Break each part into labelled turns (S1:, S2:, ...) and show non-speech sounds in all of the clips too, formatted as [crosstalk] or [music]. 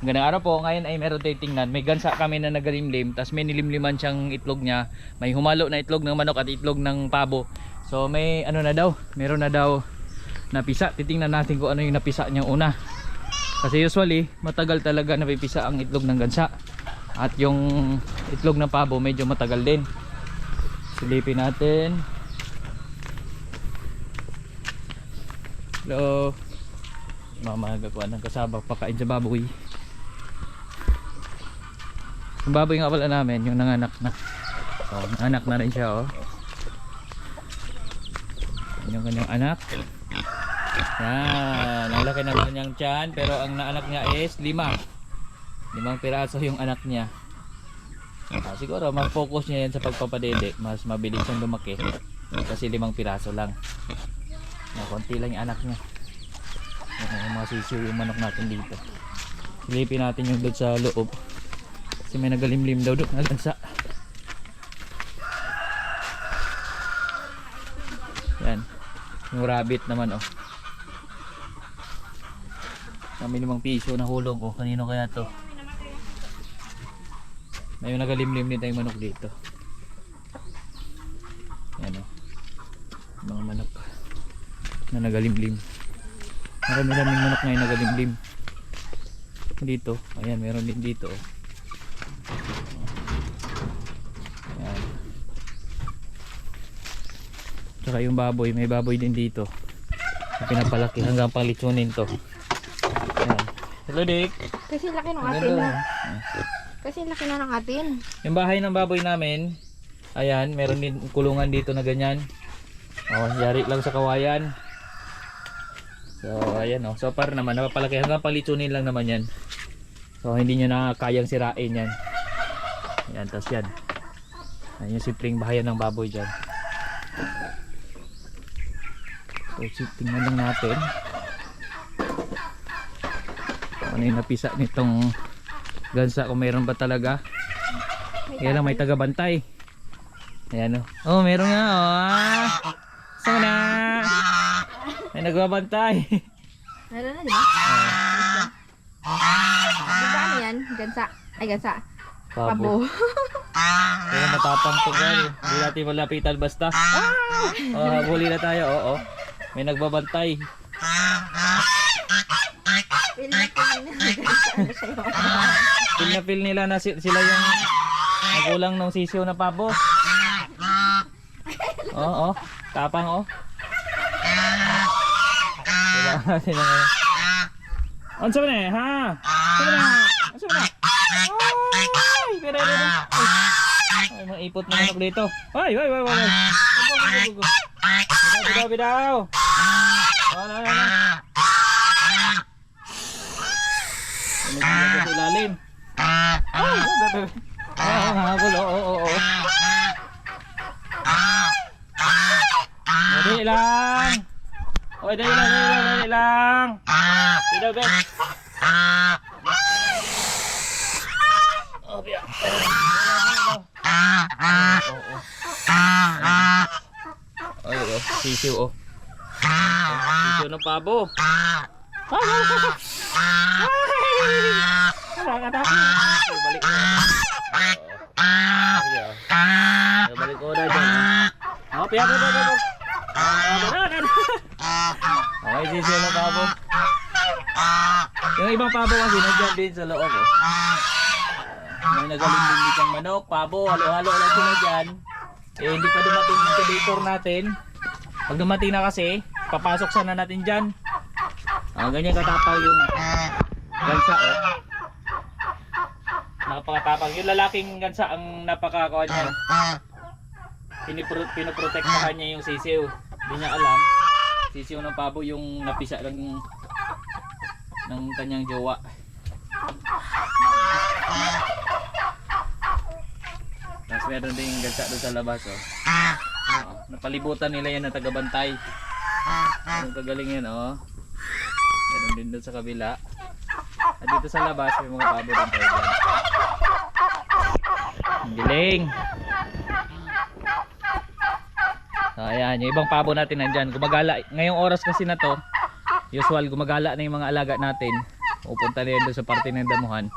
S1: Magandang araw po. Ngayon ay meron tayong tingnan. May gansa kami na nagalimlim. Tapos may nilimliman siyang itlog niya. May humalo na itlog ng manok at itlog ng pabo. So may ano na daw. Meron na daw napisa. Titingnan natin kung ano yung napisa niyang una. Kasi usually matagal talaga napipisa ang itlog ng gansa. At yung itlog ng pabo medyo matagal din. Silipin natin. Hello. Mamaga ko ng kasabak pakain sa baboy. Yung baboy nga pala namin, yung nanganak na. Oh, nanganak na rin siya oh. Yung kanyang anak. Yan, ang laki ng kanyang tiyan, pero ang naanak niya is lima. Limang piraso yung anak niya. Ah, siguro mag-focus niya yan sa pagpapadede, mas mabilis siyang lumaki. Kasi limang piraso lang. Na konti lang yung anak niya. Yung mga sisiw yung manok natin dito. Silipin natin yung doon sa loob. Kasi may nagalimlim daw doon na gansa. Yan. Yung rabbit naman oh. Kami limang piso na hulog oh. Kanino kaya to? May nagalimlim din tayong manok dito. Yan oh. Mga manok na nagalimlim. Marami daming manok ngayon nagalimlim. Dito, ayan meron din dito oh. Ayan. Tsaka yung baboy, may baboy din dito. Na pinapalaki hanggang palitsunin to. Ayan. Hello Dick.
S2: Kasi laki ng atin.
S1: oh.
S2: Kasi laki na ng atin.
S1: Yung bahay ng baboy namin, ayan, meron din kulungan dito na ganyan. Oh, yari lang sa kawayan. So, ayan oh. So, par naman, napapalaki hanggang palitsunin lang naman yan. So, hindi nyo na kayang sirain yan. Ayan, tas yan. Ayan yung simpleng bahayan ng baboy dyan. So, tingnan lang natin. Kung ano yung napisa nitong gansa kung meron ba talaga. Kaya lang may taga-bantay. Ayan o. Oh, meron nga o. Oh. Saan na? May nagbabantay.
S2: Meron na, di ba? Di ba ano yan? Gansa. Ay, gansa.
S1: Pabo. Kaya [laughs] matapang to girl. Hindi natin malapitan basta. Oh, habuli na tayo. Oo. May nagbabantay.
S2: Feel na feel
S1: nila na si- sila yung nagulang ng sisiyo na pabo. Oo, oh, tapang oh. Kailangan natin ng ano. Eh, ha? Ano sabi na? Ay, pero pero. Ay, na manok dito. Ay, ay, ay, ay, ay. Go, go, go, go, go. Bidaw, bidaw, bidaw. Wala, wala, wala. Pinagbiyan ko sa ilalim. Ay, bebe, bebe. Ah, ang habol, oo, oo, oo. Dali lang. Oy, dali lang, dali lang, dali lang. Bidaw, bidaw. Oh, biya. Oo, oo. Ay, oh, sisiw, oh. Sisiw ng pabo. Ah, ah, ah, ah. Balik. Okay, balik ko na dyan. oh. Oh, piyak. Ah, meron, meron. Okay, sisiw ng pabo. Yung ibang pabo kasi nandiyan din sa loob, oh. May nagaling din dito ang manok, pabo, halo-halo lang sila dyan. Eh, hindi pa dumating yung incubator natin. Pag dumating na kasi, papasok sana natin dyan. Ah, ganyan katapal yung gansa, oh. Napakatapang. Yung lalaking gansa ang napakakuha niya. Pinipro pinoprotektahan niya yung sisiw. Hindi niya alam. Sisiw ng pabo yung napisa ng ng kanyang jowa. Tapos meron ding gansa doon sa labas oh. Napalibutan nila yan na tagabantay. Ang kagaling yan oh. Meron din doon sa kabila. At dito sa labas may mga pabo din tayo dyan. Ang galing. So ayan, yung ibang pabo natin nandyan. Gumagala. Ngayong oras kasi na to, usual gumagala na yung mga alaga natin. Pupunta na yan doon sa parte ng damuhan.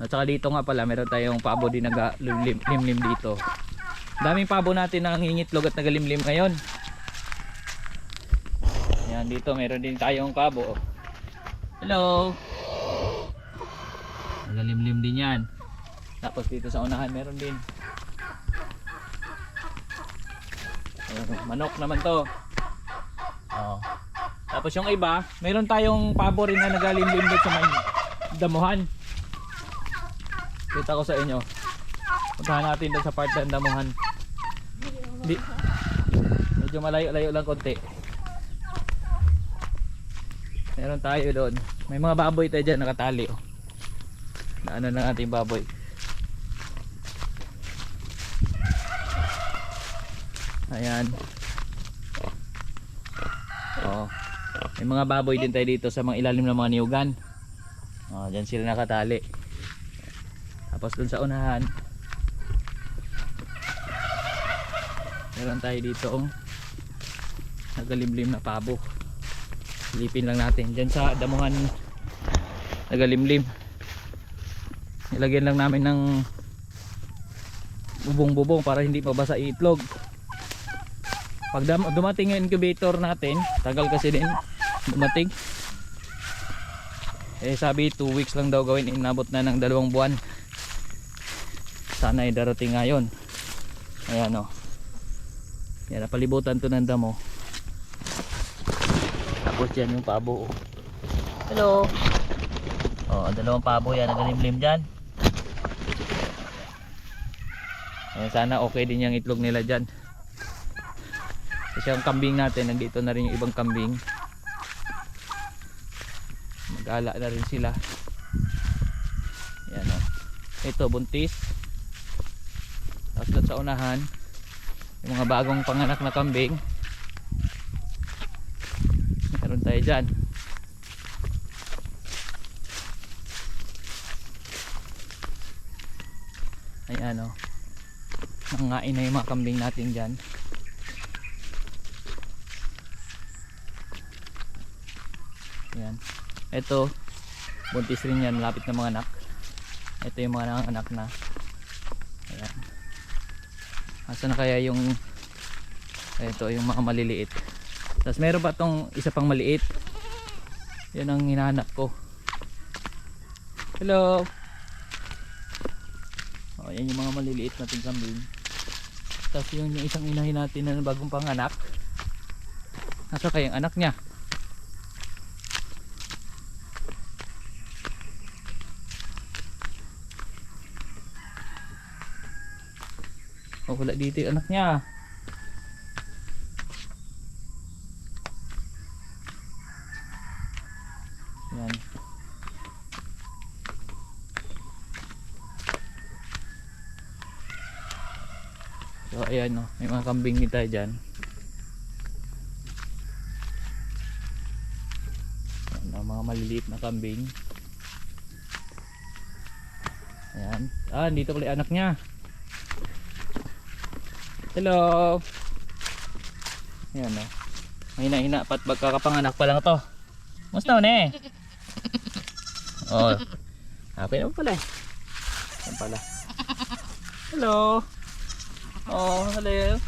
S1: At saka dito nga pala, meron tayong pabo din nagalimlim dito. Daming pabo natin na nangingitlog at nagalimlim ngayon. Yan, dito meron din tayong pabo. Hello! Nagalimlim din yan. Tapos dito sa unahan meron din. Manok naman to. Oh. Tapos yung iba, meron tayong pabo rin na nagalimlim doon sa may damuhan. Kita ko sa inyo. Puntahan natin doon sa part ng damuhan. Di, medyo malayo-layo lang konti. Meron tayo doon. May mga baboy tayo dyan nakatali. Oh. Naanan ng ating baboy. Ayan. Oh. May mga baboy din tayo dito sa mga ilalim ng mga niyugan. Oh, diyan sila nakatali. Tapos dun sa unahan. Meron tayo dito oh. Nagalimlim na pabo. Silipin lang natin diyan sa damuhan nagalimlim. Nilagyan lang namin ng bubong-bubong para hindi mabasa itlog. Pag dumating yung incubator natin, tagal kasi din dumating. Eh sabi 2 weeks lang daw gawin, inabot na ng dalawang buwan. Sana ay darating ngayon. Ayan o. Yan, napalibutan to ng damo. Tapos yan yung pabo. oh. Hello. Oh, dalawang pabo yan, nagalimlim dyan. Ayan, sana okay din yung itlog nila dyan. Kasi ang kambing natin, nandito na rin yung ibang kambing. Mag-ala na rin sila. Yan o. Ito, buntis. Tapos sa unahan, yung mga bagong panganak na kambing. Meron tayo dyan. Ayan o. Nangain na yung mga kambing natin dyan. Ayan. Ito, buntis rin yan, lapit na mga anak. Ito yung mga anak na. Ayan. Asa na kaya yung ito yung mga maliliit. Tapos meron pa tong isa pang maliit. Yan ang hinahanap ko. Hello. Oh, yan yung mga maliliit natin kambing. Tapos yung, yung isang inahin natin na bagong panganak. Nasa kayang anak niya? Oh, wala dito yung anak niya. Yan. So ayan no, may mga kambing din tayo dyan. Ayan, mga maliliit na kambing. Ayan. Ah, dito pala anak niya. Hello. Ayan o. Mahina-hina pat magkakapanganak pa lang to. Musta mo eh? Oh. Happy naman pala eh. Ayan pala. Hello. Oh, hello.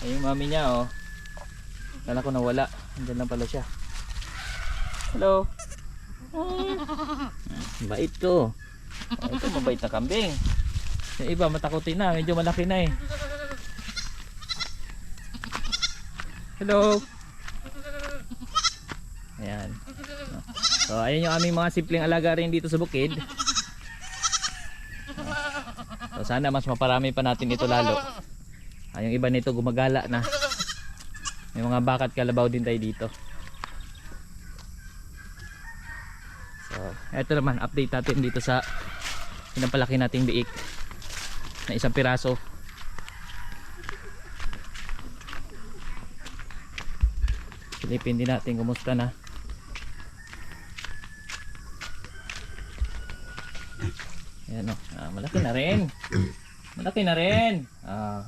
S1: Ay yung mami niya oh. Kala ko nawala. Andyan lang pala siya. Hello. Oh. Bait to. Oh, ito mabait na kambing. Yung iba matakotin na, medyo malaki na eh. Hello. Ayan. So, ayan yung aming mga simpleng alaga rin dito sa bukid. So, sana mas maparami pa natin ito lalo. Ah, yung iba nito gumagala na. May mga bakat kalabaw din tayo dito. So, eto naman, update natin dito sa pinapalaki nating biik na isang piraso. Silipin din natin kumusta na. Ayan o. Ah, malaki na rin. Malaki na rin. Ah.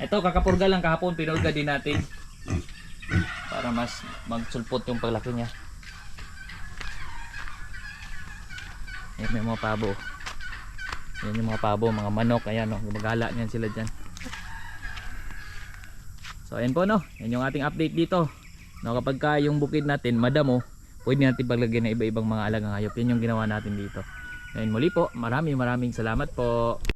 S1: Ito, kakapurga lang kahapon. Pinurga din natin. Para mas magsulpot yung paglaki niya. Ayan, may mga pabo. Yan yung mga pabo, mga manok. Ayan, no, gumagala niyan sila dyan. So, ayan po, no. Yan yung ating update dito. No, kapag ka yung bukid natin madamo, pwede natin paglagyan ng iba-ibang mga alagang hayop. Yan yung ginawa natin dito. Ngayon muli po, maraming maraming salamat po.